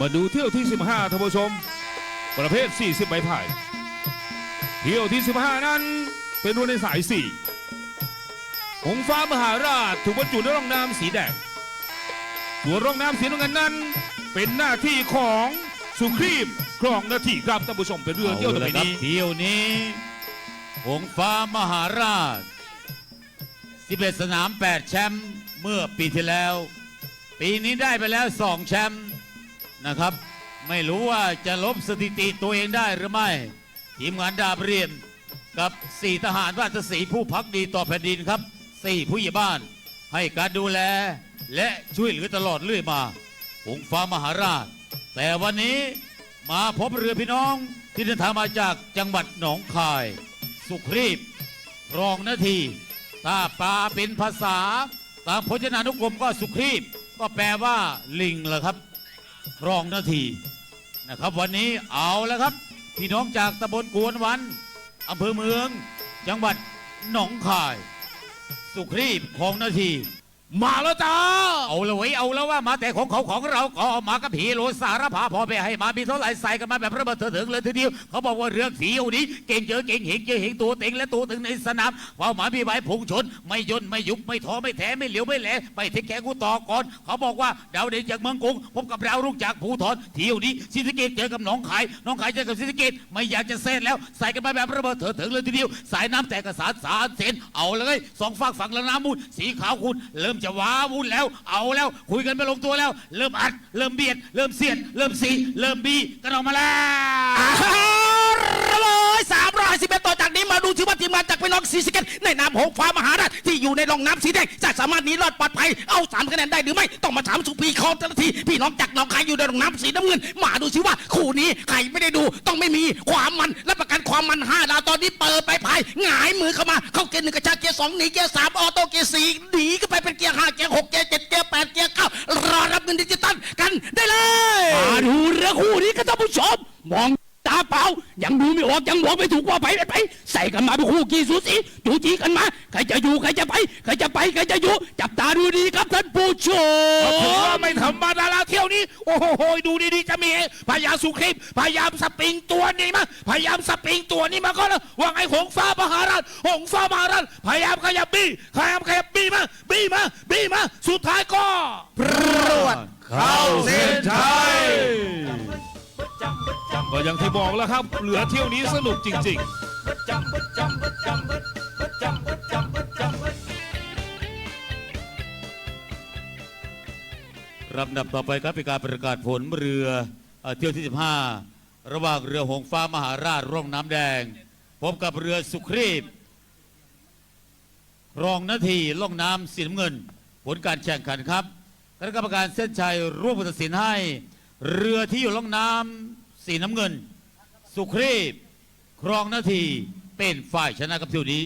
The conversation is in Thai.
มาดูเที่ยวที่ 15ท่านผู้ชม ประเภท 40 ใบพาย เที่ยวที่ 15 นั้นเป็นรุ่นในสาย 4 หงฟ้ามหาราชถูกบรรจุในร่องน้ำสีแดงส่วนร่องน้ำสีน้ำเงินนั้น เป็นหน้าที่ของสุครีมครองหน้าที่ครับท่านผู้ชมเป็นเรือเที่ยวต่อไปนี้เที่ยวนี้หงฟ้ามหาราช 11 สนาม 8 แชมป์เมื่อปีที่แล้ว ปีนี้ได้ไปแล้ว 2 แชมป์ นะครับ ไม่รู้ว่าจะลบสถิติตัวเองได้หรือไม่ ทีมงานดาบเรียนกับ 4 ทหารราชสีผู้พักดีต่อแผ่นดินครับ 4 ผู้ใหญ่บ้าน ให้การดูแลและช่วยเหลือตลอดเรื่อยมาหงฟ้ามหาราช แต่วันนี้มาพบเรือพี่น้องที่เดินทางมาจากจังหวัดหนองคาย สุครีบรองนาที ถ้าปลาเป็นภาษา ตามพจนานุกรมก็สุครีบ ก็แปลว่าลิงแหละครับ รองนาทีนะครับ วันนี้เอาแล้วครับ พี่น้องจากตำบลกวนวันอำเภอเมือง จังหวัดหนองคาย สุครีบของนาที มาแล้วจ้า เอาเลยเว้ยเอาแล้วว่ามาแต่ของเขาของเราก็เอามากับผีโลสารพาพอไปให้มามีเท่าไหร่ใส่กันมาแบบระเบิดเถิดเถิงเลยทีเดียวเขาบอกว่าเรื่องสีเอานี้เก่งเจอเก่งเห็งเจอเห็งตัวเต็งและตัวถึงในสนามเป้าหมายมีไว้พุ่งชน ไม่ย่นไม่ยุบไม่ท้อไม่แท้ไม่เหลียวไม่แหลไม่เทคแคกูต่อก่อน เขาบอกว่าดาวเด่นจากเมืองกรุงพบกับดาวรุ่งจากภูทรเที่ยวนี้ศรีสเกดเจอกับหนองคายหนองคายเจอกับศรีสเกดไม่อยากจะเส้นแล้วใส่กันมาแบบระเบิดเถิดเถิงเลยทีเดียวสายน้ำแตกกระสานสารเซนเอาเลยสองฝากฝั่งละน้ำมูลสีขาวคุณเริ่มจะว้าวุ่นแล้ว เอาแล้ว คุยกันไม่ลงตัวแล้ว เริ่มอัด เริ่มเบียด เริ่มเสียด เริ่มสี เริ่มบีกันออกมาแล้ว ร้อยสามร้อยสิบเอ็ดต่อ เชื่อว่าทีมงานจากพี่น้องสีสเกตในนามหงฟ้ามหาราชที่อยู่ในร่องน้ำสีแดงจะสามารถหนีรอดปลอดภัยเอาสามคะแนนได้หรือไม่ต้องมาถามสุพีคอแต่ละทีพี่น้องจากหนองคายอยู่ในร่องน้ำสีน้ำเงินมาดูชิว่าคู่นี้ใครไม่ได้ดูต้องไม่มีความมันและประกันความมันห้าดาวตอนนี้เปิดไปภายหงายมือเข้ามาเข้าเกียร์หนึ่งกระชากเกียร์สองหนีเกียร์สามออโต้เกียร์สี่หนีก็ไปเป็นเกียร์ห้าเกียร์หกเกียร์เจ็ดเกียร์แปดเกียร์เก้ารอรับเงินดิจิตอลกันได้เลยมาดูเรือคู่นี้ครับท่านผู้ชมมอง เปล่ายังดูไม่ออกยังบอกไม่ถูกว่าไปไม่ไปใส่กันมาเป็นคู่กี่สูสีจูจีกันมาใครจะอยู่ใครจะไปใครจะไปใครจะอยู่จับตาดูดีครับท่านผู้ชถือมว่าไม่ธรรมดาแล้วเที่ยวนี้ โอ้โหดูดีๆจะมีพยายามสุครีมพยายามสปริงตัวนี้มาพยายามสปริงตัวนี้มาก็แล้วว่าไงหงฟ้ามหาราชหงฟ้ามหาราชพยายามขยับบี้พยายามขยับบี้มาบี้มาบี้มาสุดท้ายก็รวดเข้าเส้นชัย ก็อย่างที่บอกแล้วครับ เหลือเที่ยวนี้สนุกจริง ๆ ลำดับต่อไปครับเป็นการประกาศผลเรือเอ่อเที่ยวที่ 15 ระหว่างเรือหงฟ้ามหาราชร่องน้ำแดง พบกับเรือสุครีบรองนาทีล่องน้ำสีน้ำเงิน ผลการแข่งขันครับคณะกรรมการเส้นชัยร่วมตัดสินให้ เรือที่อยู่ล่องน้ำ สีน้ำเงิน สุครีบครองนาทีเป็นฝ่ายชนะครับเที่ยวนี้